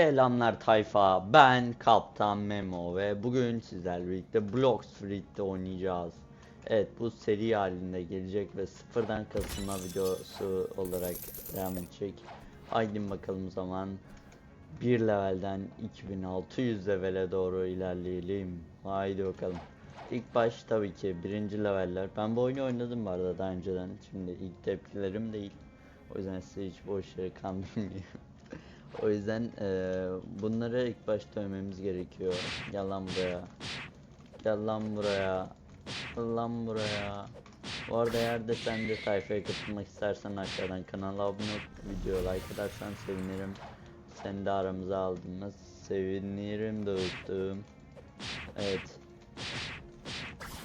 Selamlar tayfa. Ben Kaptan Memo ve bugün sizlerle birlikte Blox Freak'te oynayacağız. Evet bu seri halinde gelecek ve sıfırdan kasılma videosu olarak devam edecek. Haydi bakalım zaman bir levelden 2600 levele doğru ilerleyelim. Haydi bakalım. İlk baş tabii ki birinci leveller. Ben bu oyunu oynadım bu arada daha önceden. Şimdi ilk tepkilerim değil. O yüzden size hiç boş yere kandırmayayım. O yüzden eee, bunları ilk başta övmemiz gerekiyor. Gel lan buraya. Gel lan buraya. Gel lan buraya. Bu arada eğer de sen de sayfaya katılmak istersen aşağıdan kanala abone olup videoya like atarsan sevinirim. Seni de aramıza aldığımız sevinirim dostum. Evet.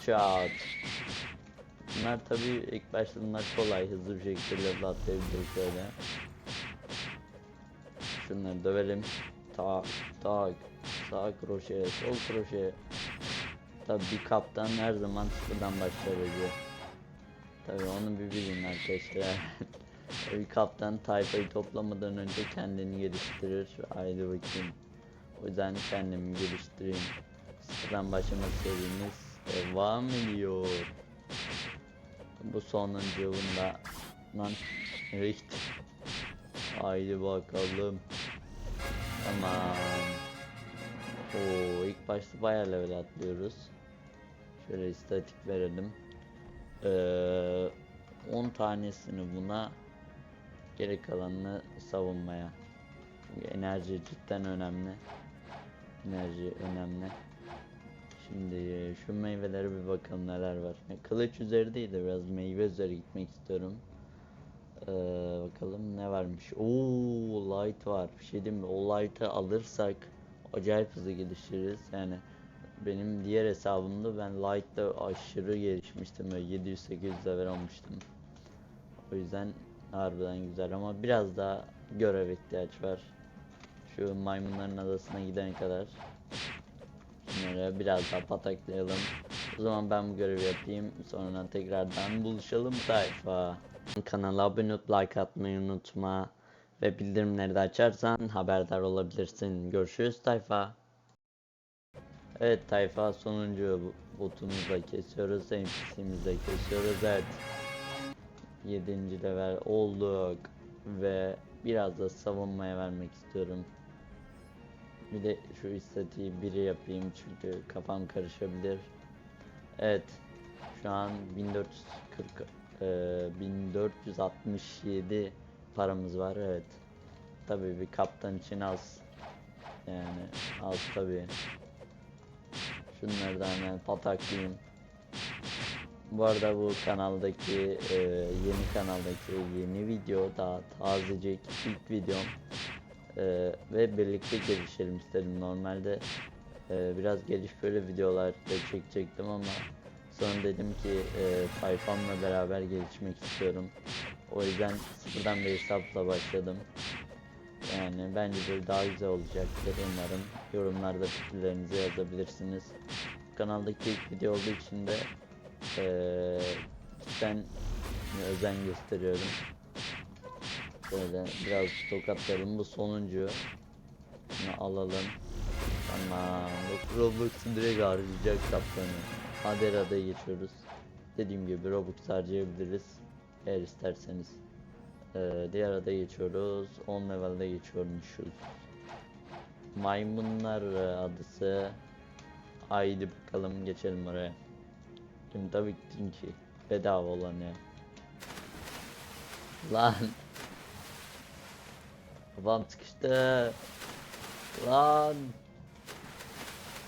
Çat. Bunlar tabi ilk başta bunlar kolay hızlı bir şekilde level atlayabiliriz şöyle. Şunları dövelim. Tak tak. Sağ kroşe, sol kroşe. Tabi bir kaptan her zaman sıfırdan başlar ediyor. Tabi onu bir bilin arkadaşlar. bir kaptan tayfayı toplamadan önce kendini geliştirir. Haydi bakayım. O yüzden kendimi geliştireyim. Sıfırdan başlama serimiz devam ediyor. Bu sonuncu bunda lan Richt. Haydi bakalım. Tamam. Oo ilk başta bayağı level atlıyoruz. Şöyle istatik verelim. Ee, 10 tanesini buna geri kalanını savunmaya. Çünkü enerji cidden önemli. Enerji önemli. Şimdi e, şu meyvelere bir bakalım neler var. Kılıç üzeri değil de biraz meyve üzeri gitmek istiyorum. Ee, bakalım ne varmış. Oo light var. Bir şey diyeyim mi? O light'ı alırsak acayip hızlı geliştiririz. Yani benim diğer hesabımda ben light'ta aşırı gelişmiştim. Böyle 700-800 level olmuştum. O yüzden harbiden güzel ama biraz daha görev ihtiyaç var. Şu maymunların adasına gidene kadar. Bunları biraz daha pataklayalım. O zaman ben bu görevi yapayım. Sonra tekrardan buluşalım sayfa. Kanala abone olup like atmayı unutma. Ve bildirimleri de açarsan haberdar olabilirsin. Görüşürüz tayfa. Evet tayfa sonuncu da kesiyoruz. NPC'mizi de kesiyoruz. Evet. 7. level olduk. Ve biraz da savunmaya vermek istiyorum. Bir de şu istatiği biri yapayım çünkü kafam karışabilir. Evet. Şu an 1440 eee, 1467 paramız var evet. Tabii bir kaptan için az. Yani az tabii. Şunları da hemen pataklayayım. Bu arada bu kanaldaki eee, yeni kanaldaki yeni video daha tazecik ilk videom. Ee, ve birlikte gelişelim istedim. Normalde e, biraz geliş böyle videolar da çekecektim ama sonra dedim ki e, tayfamla beraber gelişmek istiyorum. O yüzden sıfırdan bir hesapla başladım. Yani bence de daha güzel olacaktır umarım. Yorumlarda fikirlerinizi yazabilirsiniz. Kanaldaki ilk video olduğu için de e, cidden özen gösteriyorum. Şöyle biraz tokatlayalım. Bu sonuncu. Bunu alalım. Tamam. Roblox'u direkt harcayacak kaptanı. Adaya geçiyoruz. Dediğim gibi Robux harcayabiliriz. Eğer isterseniz. Ee, diğer adaya geçiyoruz. 10 level'de geçiyormuşuz. Maymunlar e, adası. Haydi bakalım geçelim oraya. Şimdi tabii ki bedava olan ya. Lan. Babam sıkıştı. Lan.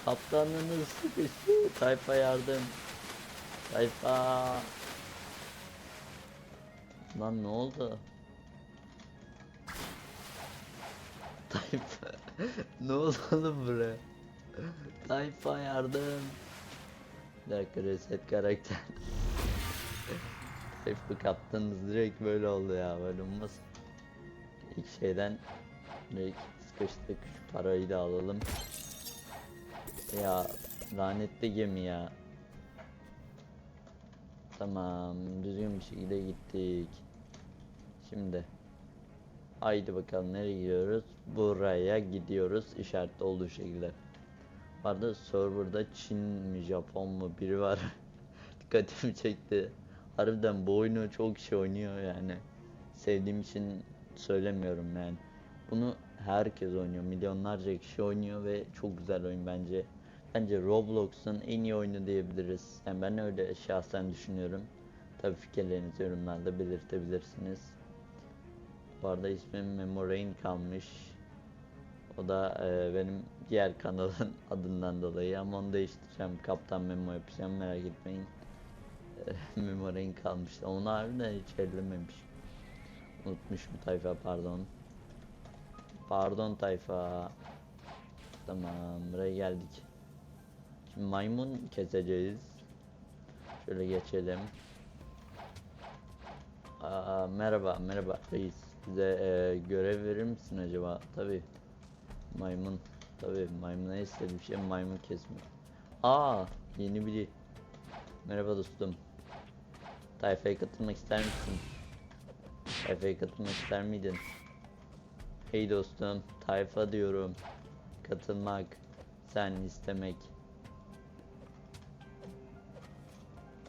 Kaptanınız sıkıştı. Tayfa yardım. Tayfa. Lan ne oldu? Tayfa. ne oldu oğlum buraya? Tayfa yardım. Bir dakika reset karakter. Tayfa kaptanınız direkt böyle oldu ya. Böyle olmaz. İlk şeyden direkt sıkıştık. Şu parayı da alalım. Ya lanetli gemi ya. Tamam düzgün bir şekilde gittik. Şimdi Haydi bakalım nereye gidiyoruz? Buraya gidiyoruz işaretli olduğu şekilde. Arada serverda Çin mi Japon mu biri var. Dikkatimi çekti. Harbiden bu oyunu çok kişi oynuyor yani. Sevdiğim için söylemiyorum yani. Bunu herkes oynuyor. Milyonlarca kişi oynuyor ve çok güzel oyun bence. Bence Roblox'un en iyi oyunu diyebiliriz. Yani ben öyle şahsen düşünüyorum. Tabii fikirlerinizi yorumlarda belirtebilirsiniz. Bu arada ismim Memorain kalmış. O da e, benim diğer kanalın adından dolayı ama onu değiştireceğim. Kaptan Memo yapacağım merak etmeyin. E, Memorain kalmış. Onu harbiden hiç ellememiş. Unutmuş bu tayfa pardon. Pardon tayfa. Tamam buraya geldik. Maymun keseceğiz. Şöyle geçelim. Aa, merhaba merhaba reis. Bize e, görev verir misin acaba? Tabi. Maymun. Tabi maymuna istediğim şey maymun kesmek. Aa yeni biri. Merhaba dostum. Tayfaya katılmak ister misin? Tayfaya katılmak ister miydin? Hey dostum, tayfa diyorum. Katılmak, sen istemek.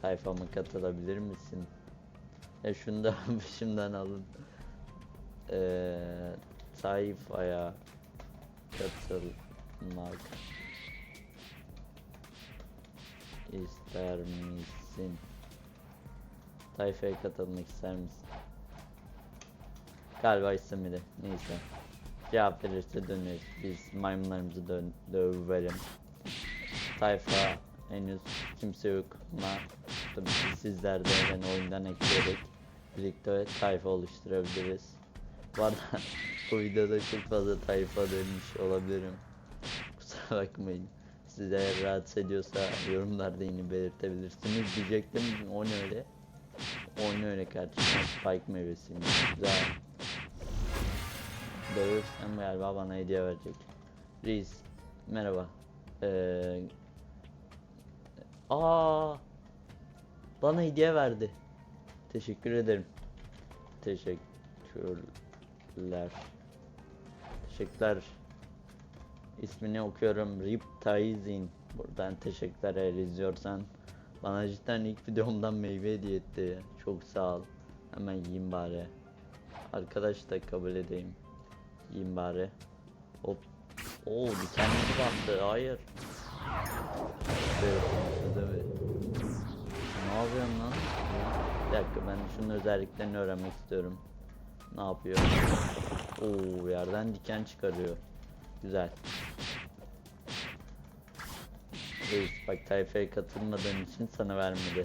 Tayfama katılabilir misin? Ya şunu da başımdan alın. Ee, tayfaya katılmak ister misin? Tayfaya katılmak ister misin? Galiba istemedi. Neyse. Cevap verirse döneriz. Biz maymunlarımızı dön dövelim. Tayfa henüz kimse yok ama tabii ki sizler de beni oyundan ekleyerek birlikte tayfa oluşturabiliriz. Bu arada bu videoda çok fazla tayfa dönmüş olabilirim. Kusura bakmayın. Size rahatsız ediyorsa yorumlarda yine belirtebilirsiniz. Diyecektim o ne öyle? O ne öyle kardeşim? Spike meyvesiymiş. Güzel. Dövürsem galiba bana hediye verecek. Reis, merhaba. Ee, aa, bana hediye verdi. Teşekkür ederim. Teşekkürler. Teşekkürler. İsmini okuyorum. Rip Taizin. Buradan teşekkürler eğer izliyorsan. Bana cidden ilk videomdan meyve hediye etti. Çok sağ ol. Hemen yiyeyim bari. Arkadaş da kabul edeyim. Yiyeyim bari. Hop. Oo dikenleri battı. Hayır. Evet, evet. Ne yapıyorsun lan? Bir dakika ben şunun özelliklerini öğrenmek istiyorum. Ne yapıyor? Oo yerden diken çıkarıyor. Güzel. Reis bak tayfaya katılmadığın için sana vermedi.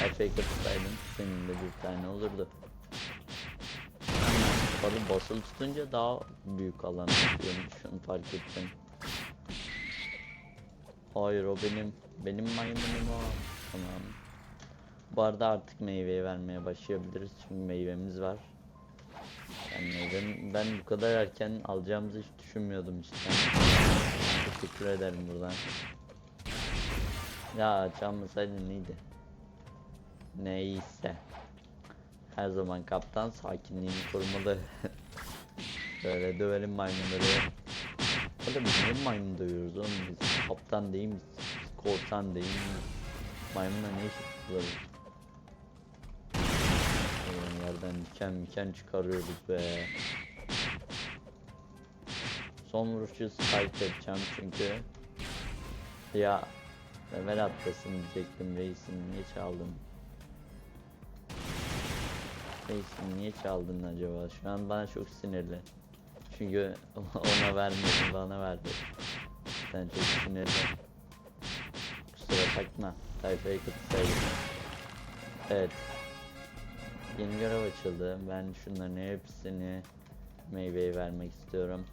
Tayfaya katılsaydın senin de bir tane olurdu. Balı basılı tutunca daha büyük alan tutuyormuş şunu fark ettim. Hayır o benim. Benim maymunum o. Tamam. Bu arada artık meyveyi vermeye başlayabiliriz çünkü meyvemiz var. Yani meyvem, ben bu kadar erken alacağımızı hiç düşünmüyordum cidden. Teşekkür ederim buradan. Ya çalmasaydın neydi? Neyse. Her zaman kaptan sakinliğini korumalı. Böyle dövelim maymunları. Biz niye maymun dövüyoruz oğlum biz kaptan değil miyiz? Korsan değil miyiz? Maymunla ne iş yapıyoruz? Ulan yerden diken diken çıkarıyoruz be. Son vuruşu spike edeceğim çünkü. Ya level atlasın diyecektim reisim niye çaldım? Reisim niye çaldın acaba? Şu an bana çok sinirli. Çünkü ona vermedi bana verdi. Sen çok sinirli. Kusura bakma. Tayfaya katılsaydım. Evet. Yeni görev açıldı. Ben şunların hepsini meyveyi vermek istiyorum.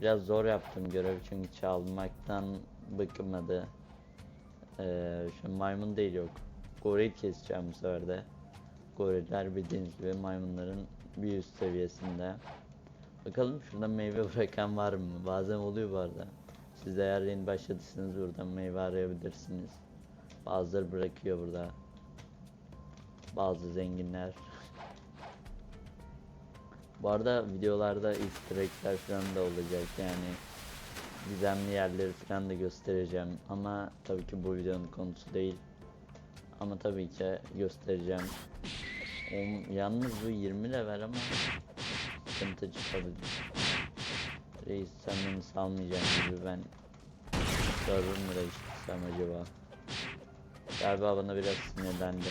Biraz zor yaptım görevi çünkü çalmaktan bıkmadı. Ee, şu maymun değil yok. Goril keseceğim bu sefer de. Goriller bildiğiniz gibi maymunların bir üst seviyesinde. Bakalım şurada meyve bırakan var mı? Bazen oluyor bu arada. Siz eğer yeni başladıysanız buradan meyve arayabilirsiniz. Bazıları bırakıyor burada. Bazı zenginler. Bu arada videolarda easter egg'ler falan da olacak yani gizemli yerleri falan da göstereceğim ama tabii ki bu videonun konusu değil. Ama tabii ki göstereceğim. O, yalnız bu 20 level ama sıkıntı çıkabilir. Reis sen beni salmayacaksın gibi ben server mı değiştirsem acaba? Galiba bana biraz sinirlendi.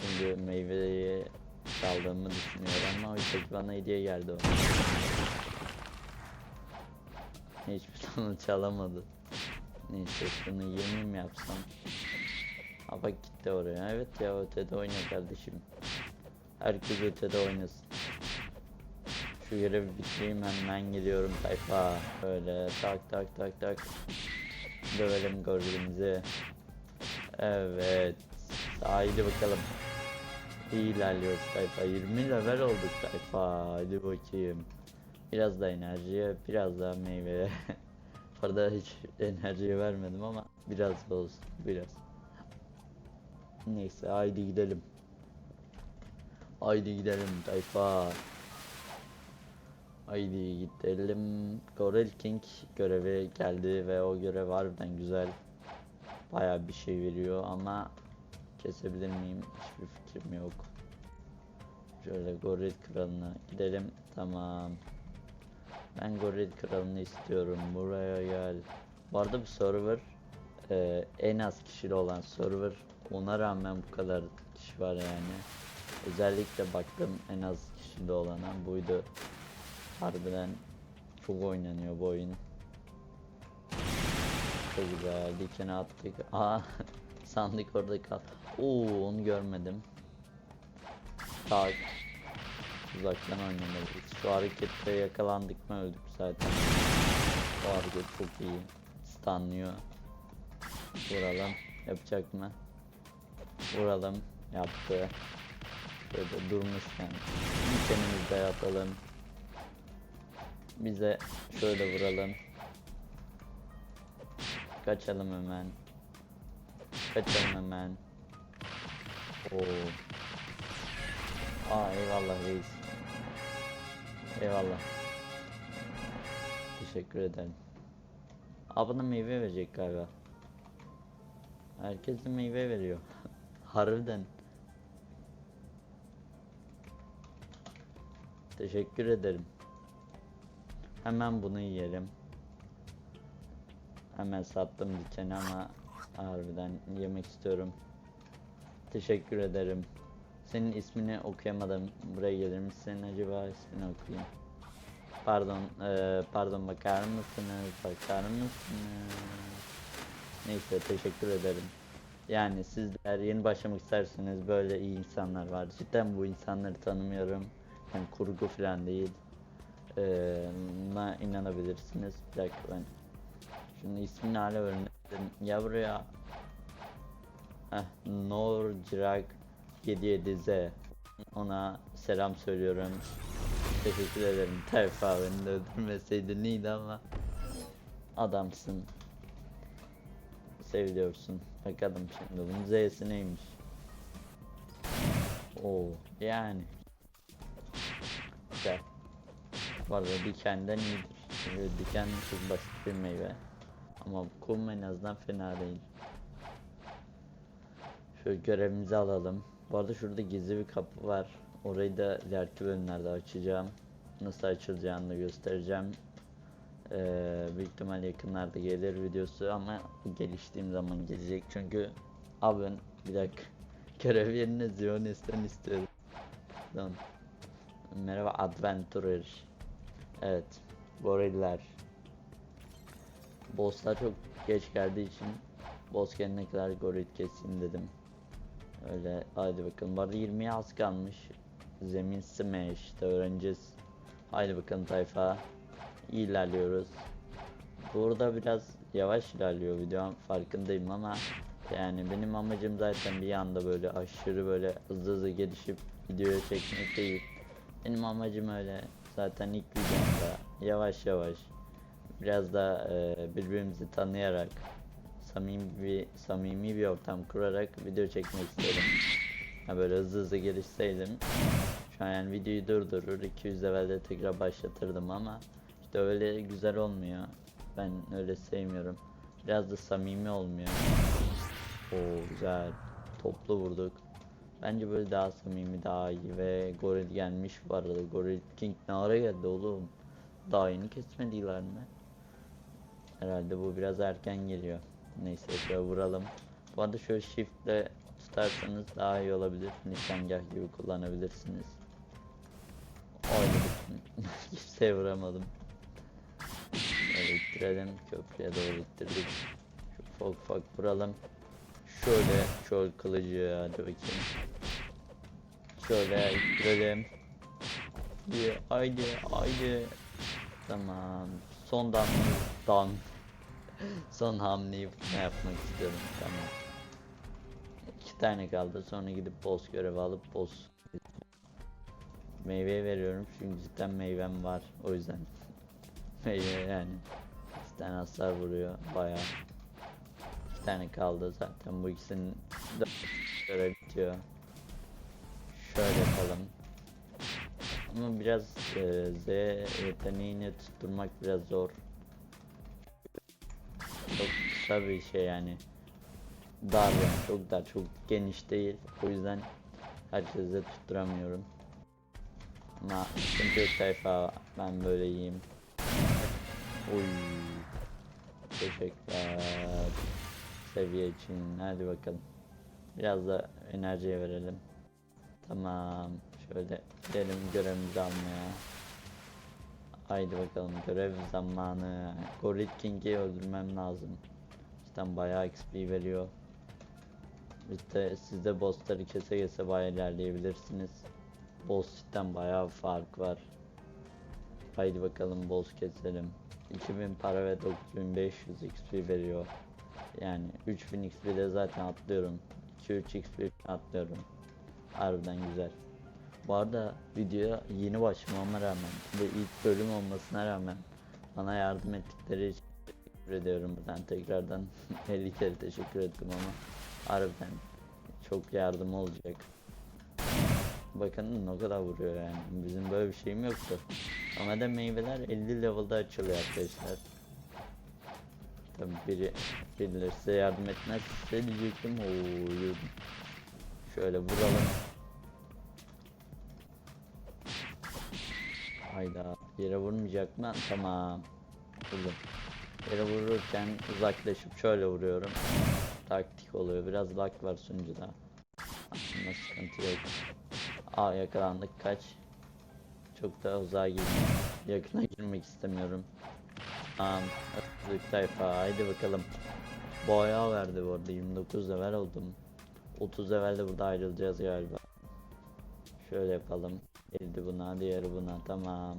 Çünkü meyveyi çaldığımı düşünüyor ama oysa bana hediye geldi o. Hiçbir zaman çalamadı. Neyse şunu 20 mi yapsam? Ha bak gitti oraya. Evet ya ötede oyna kardeşim. Herkes ötede oynasın. Şu görevi bitireyim hemen geliyorum tayfa. Böyle tak tak tak tak. Dövelim gorilimizi. Evet. Haydi bakalım. İyi ilerliyoruz tayfa. 20 level olduk tayfa. Hadi bakayım. Biraz da enerjiye, biraz daha meyveye. Bu arada hiç enerjiye vermedim ama biraz da olsun. Biraz. Neyse haydi gidelim. Haydi gidelim tayfa. Haydi gidelim. Goril King görevi geldi ve o görev harbiden güzel. Baya bir şey veriyor ama kesebilir miyim? Hiçbir fikrim yok. Şöyle goril kralına gidelim. Tamam. Ben goril kralını istiyorum. Buraya gel. Bu arada bu server e, en az kişili olan server. Ona rağmen bu kadar kişi var yani. Özellikle baktım en az kişili olana buydu. Harbiden çok oynanıyor bu oyun. Çok güzel. Dikene attık. Aa sandık orada kal. Oo onu görmedim. Tak. Uzaktan oynamalıyız. Şu harekette yakalandık mı öldük zaten. Bu hareket çok iyi. Stunlıyor. Vuralım. Yapacak mı? Vuralım. Yaptı. Böyle durmuşken. Dikenimizde yapalım. Bize şöyle vuralım. Kaçalım hemen. Kaçalım hemen. Oo. Aa eyvallah reis. Eyvallah. Teşekkür ederim. Aa bana meyve verecek galiba. Herkes de meyve veriyor. Harbiden. Teşekkür ederim. Hemen bunu yiyelim. Hemen sattım dikeni ama harbiden yemek istiyorum. Teşekkür ederim. Senin ismini okuyamadım. Buraya gelir misin acaba ismini okuyayım. Pardon, eee, pardon bakar mısınız? Bakar mısınız? Neyse teşekkür ederim. Yani sizler yeni başlamak isterseniz böyle iyi insanlar var. Cidden bu insanları tanımıyorum. Yani kurgu falan değil. Buna inanabilirsiniz. Bir dakika ben şunun ismini hala öğrendim. Ya buraya Heh, Norcirag 77Z ona selam söylüyorum. Teşekkür ederim. Tayfa beni de öldürmeseydin iyiydi ama adamsın. Seviyorsun. Bakalım şimdi bunun Z'si neymiş? Oo yani. Güzel. Bu arada dikenden iyidir. Çünkü diken çok basit bir meyve. Ama kum en azından fena değil. Şöyle görevimizi alalım. Bu arada şurada gizli bir kapı var. Orayı da ileriki bölümlerde açacağım. Nasıl açılacağını da göstereceğim. Ee, büyük ihtimal yakınlarda gelir videosu ama geliştiğim zaman gelecek. Çünkü abi ben bir dakika görev yerine Zionis'ten istiyorum. Tamam. Merhaba Adventurer. Evet. Goriller. Bosslar çok geç geldiği için boss gelene kadar goril keseyim dedim. Öyle hadi bakalım. Bu arada 20'ye az kalmış. Zemin Smash'te öğreneceğiz. Haydi bakalım tayfa. İyi ilerliyoruz. Burada biraz yavaş ilerliyor video farkındayım ama yani benim amacım zaten bir anda böyle aşırı böyle hızlı hızlı gelişip videoya çekmek değil. Benim amacım öyle zaten ilk videomda yavaş yavaş biraz da e, birbirimizi tanıyarak samimi bir samimi bir ortam kurarak video çekmek istedim. Ha böyle hızlı hızlı gelişseydim Şu an yani videoyu durdurur 200 levelde tekrar başlatırdım ama işte öyle güzel olmuyor. Ben öyle sevmiyorum. Biraz da samimi olmuyor. Oo güzel. Toplu vurduk. Bence böyle daha samimi daha iyi ve goril gelmiş bu arada. Goril King ne ara geldi oğlum? Daha yeni kesmediler mi? Herhalde bu biraz erken geliyor. Neyse şöyle vuralım. Bu arada şöyle shiftle tutarsanız daha iyi olabilir. Nişangah gibi kullanabilirsiniz. Oynadık. Kimseye vuramadım. Böyle ittirelim. Köprüye doğru ittirdik. Şu ufak ufak vuralım. Şöyle şöyle kılıcı hadi bakayım. Şöyle ittirelim. Haydi haydi haydi. Tamam. Son damla dan. Son hamleyi ne yapmak istiyorum tamam. İki tane kaldı sonra gidip boss görevi alıp boss Meyve veriyorum çünkü cidden meyvem var o yüzden Meyve yani cidden hasar vuruyor bayağı İki tane kaldı zaten bu ikisinin de görev bitiyor Şöyle yapalım. Ama biraz e, Z yeteneğini tutturmak biraz zor. Çok kısa bir şey yani. Dar yani çok dar çok geniş değil. O yüzden herkese tutturamıyorum. Ama sıkıntı yok tayfa ben böyle yiyeyim. Oy Teşekkürler. Seviye için hadi bakalım. Biraz da enerjiye verelim Tamam şöyle gidelim görevimizi almaya Haydi bakalım görev zamanı Gorilla King'i öldürmem lazım Cidden bayağı XP veriyor İşte siz de bossları kese kese bayağı ilerleyebilirsiniz Boss cidden bayağı fark var. Haydi bakalım boss keselim. 2000 para ve 9500 XP veriyor. Yani 3000 XP de zaten atlıyorum. 2-3 XP atlıyorum. Harbiden güzel. Bu arada videoya yeni başlamama rağmen ve ilk bölüm olmasına rağmen bana yardım ettikleri için teşekkür ediyorum buradan tekrardan 50 kere teşekkür ettim ama harbiden çok yardım olacak. Bakın ne kadar vuruyor yani. Bizim böyle bir şeyim yoktu. Ama da meyveler 50 level'da açılıyor arkadaşlar. Tabi biri birileri size yardım etmezse diyecektim. Oo, yürüdüm. Şöyle vuralım. Hayda. Yere vurmayacak mı? Tamam. Vurdum. Yere vururken uzaklaşıp şöyle vuruyorum. Taktik oluyor. Biraz lag var sunucuda. Aslında sıkıntı yok. Aa yakalandık kaç. Çok da uzağa girdim. Yakına girmek istemiyorum. Tamam. Özlük tayfa haydi bakalım. Bayağı verdi bu arada 29 level oldum. 30 levelde burada ayrılacağız galiba. Şöyle yapalım. Girdi buna diğeri buna tamam.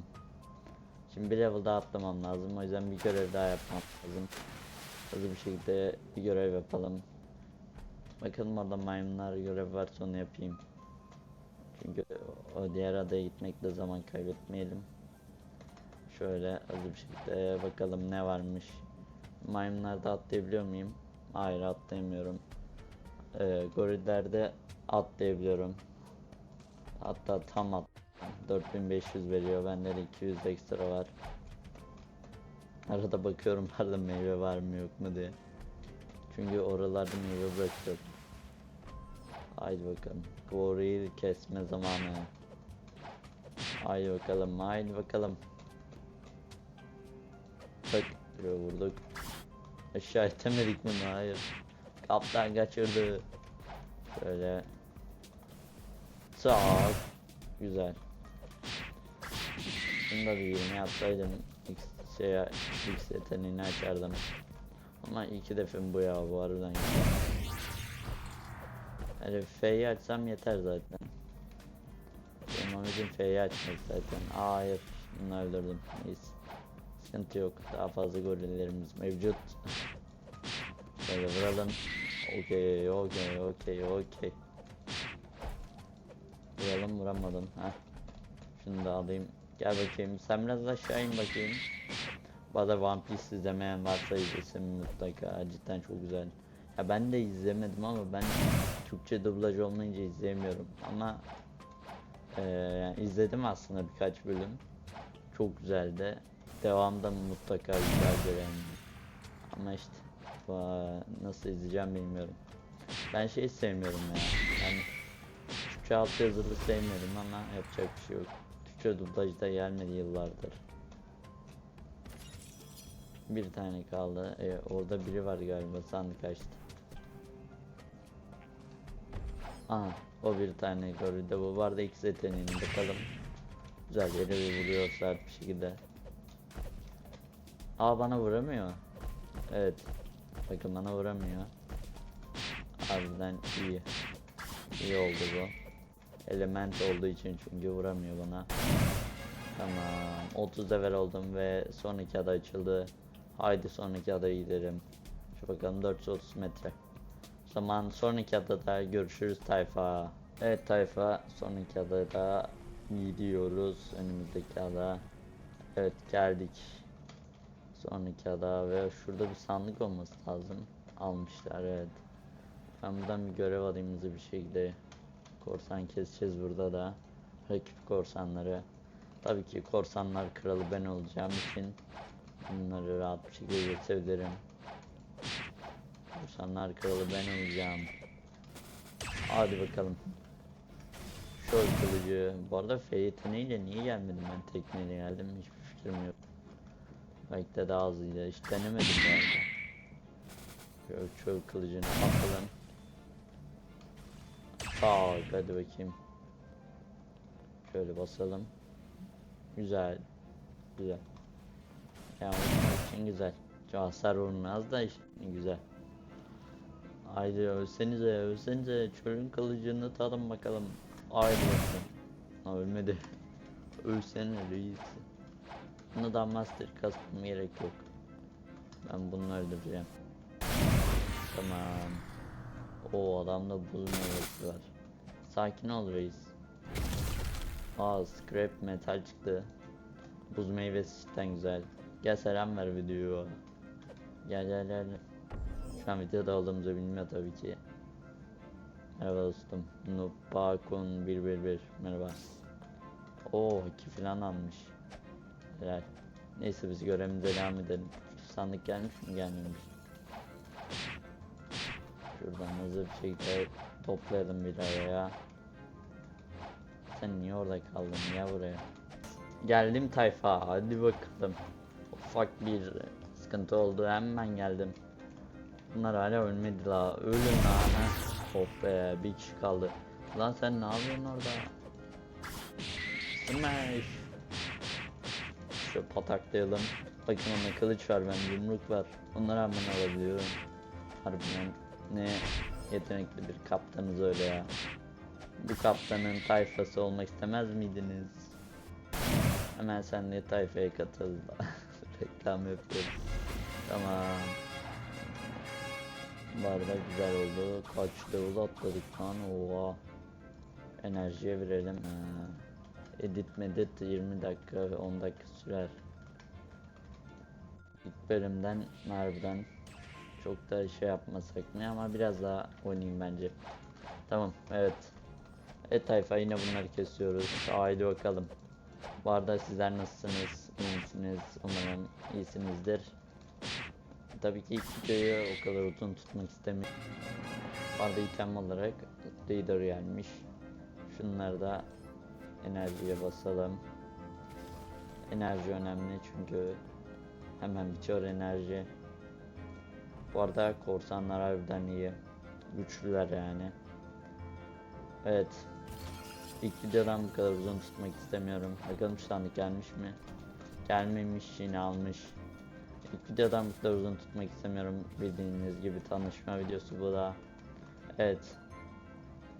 Şimdi bir level daha atlamam lazım. O yüzden bir görev daha yapmam lazım. Hızlı bir şekilde bir görev yapalım. Bakalım orada maymunlar görev varsa onu yapayım. Çünkü o diğer adaya gitmekle zaman kaybetmeyelim. Şöyle hızlı bir şekilde bakalım ne varmış. Maymunlarda atlayabiliyor muyum? Hayır atlayamıyorum. Ee, gorillerde atlayabiliyorum. Hatta tam at. 4500 veriyor. Bende de 200 ekstra var. Arada bakıyorum arada meyve var mı yok mu diye. Çünkü oralarda meyve bırakıyorum. Haydi bakalım. Goril kesme zamanı. Haydi bakalım, haydi bakalım. Bak, vurduk. Aşağı itemedik bunu, hayır. Kaptan kaçırdı. Şöyle. Sağ. Güzel. Bunu da bir 20 yapsaydım X, şey, X yeteneğini açardım. Ama iki defim bu ya bu harbiden. Yani F'yi açsam yeter zaten. Benim amacım F'yi açmak zaten. Aa, hayır. Bunu öldürdüm. Neyse. Sıkıntı yok. Daha fazla gollerimiz mevcut. Şöyle vuralım. Okey, okey, okey, okey. Vuralım vuramadın. Heh. Şunu da alayım. Gel bakayım. Sen biraz aşağı in bakayım. Bu arada One Piece izlemeyen varsa izlesin mutlaka. Cidden çok güzel. Ya ben de izlemedim ama ben Türkçe dublaj olmayınca izleyemiyorum ama yani izledim aslında birkaç bölüm. Çok güzeldi. Devamda mutlaka güzeldir yani. Ama işte va- nasıl izleyeceğim bilmiyorum. Ben şey sevmiyorum ya. Yani Türkçe alt yazılı sevmiyorum ama yapacak bir şey yok. Türkçe dublajda gelmedi yıllardır. Bir tane kaldı. Ee, orada biri var galiba sandık açtı. Aha o bir tane gördü. Bu vardı X yeteneğini bakalım. Güzel yere vuruyor sert bir şekilde. Aa bana vuramıyor. Evet. Bakın bana vuramıyor. Harbiden iyi. İyi oldu bu. Element olduğu için çünkü vuramıyor bana. Tamam. 30 level oldum ve sonraki ada açıldı. Haydi sonraki adaya gidelim. Şu bakalım 430 metre. O zaman sonraki adada görüşürüz tayfa. Evet tayfa sonraki adada gidiyoruz. Önümüzdeki ada. Evet geldik. Sonraki ada ve şurada bir sandık olması lazım. Almışlar evet. Ben buradan bir görev alayım hızlı bir şekilde. Korsan keseceğiz burada da. Rakip korsanları. Tabii ki korsanlar kralı ben olacağım için bunları rahat bir şekilde geçebilirim. Korsanlar kralı ben olacağım. Hadi bakalım. Şöyle kılıcı. Bu arada F yeteneğiyle niye gelmedim ben tekneyle geldim hiçbir fikrim yok. Belki de daha hızlıydı. Hiç denemedim arada. Şöyle çöl kılıcını atalım. Tak hadi bakayım. Şöyle basalım. Güzel. Güzel. Yani için güzel. Çok hasar vurmaz da işte güzel. Haydi ölsenize ölsenize çölün kılıcını tadın bakalım. Haydi bakalım. Ha, ölmedi. Ölsene reis. Bunu da master kasmam gerek yok. Ben bunu öldüreceğim. Tamam. O adamda buz meyvesi var. Sakin ol reis. Aa scrap metal çıktı. Buz meyvesi cidden güzel. Gel selam ver videoya. Gel gel gel. Şu an videoda olduğumuzu bilmiyor tabii ki. Merhaba dostum. Nupakun 111 merhaba. Oo iki falan almış. Helal. Neyse biz görevimize devam edelim. Sandık gelmiş mi gelmemiş. Şuradan hızlı bir şekilde toplayalım bir araya. Sen niye orada kaldın ya buraya? Geldim tayfa hadi bakalım. Ufak bir sıkıntı oldu hemen geldim. Bunlar hala ölmedi la. Ölün la. heh. Of be bir kişi kaldı. Lan sen ne yapıyorsun orada? Smash. Şöyle pataklayalım. Bakın onda kılıç var ben yumruk var. Onları hemen alabiliyorum. Harbiden ne yetenekli bir kaptanız öyle ya. Bu kaptanın tayfası olmak istemez miydiniz? Hemen sen de tayfaya katıl. Reklam yapıyoruz. Tamam. Bu arada güzel oldu. Kaç level atladık lan oha. Enerjiye verelim. Ha. Edit medit 20 dakika 10 dakika sürer. İlk bölümden harbiden çok da şey yapmasak mı ama biraz daha oynayayım bence. Tamam evet. Evet tayfa yine bunları kesiyoruz. Haydi bakalım. Bu arada sizler nasılsınız? İyi misiniz? Umarım iyisinizdir. Tabii ki ilk videoyu o kadar uzun tutmak istemiyorum. Bu arada item olarak leader gelmiş. Şunları da enerjiye basalım. Enerji önemli çünkü hemen bitiyor enerji. Bu arada korsanlar harbiden iyi. Güçlüler yani. Evet. İlk videodan bu kadar uzun tutmak istemiyorum. Bakalım şu sandık gelmiş mi? Gelmemiş yine almış. İlk videodan bu kadar uzun tutmak istemiyorum. Bildiğiniz gibi tanışma videosu bu da. Evet.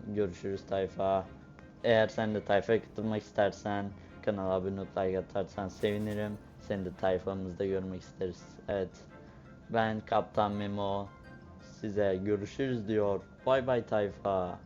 Görüşürüz tayfa. Eğer sen de tayfaya katılmak istersen kanala abone olup like atarsan sevinirim. Seni de tayfamızda görmek isteriz. Evet. Ben Kaptan Memo. Size görüşürüz diyor. Bay bay tayfa.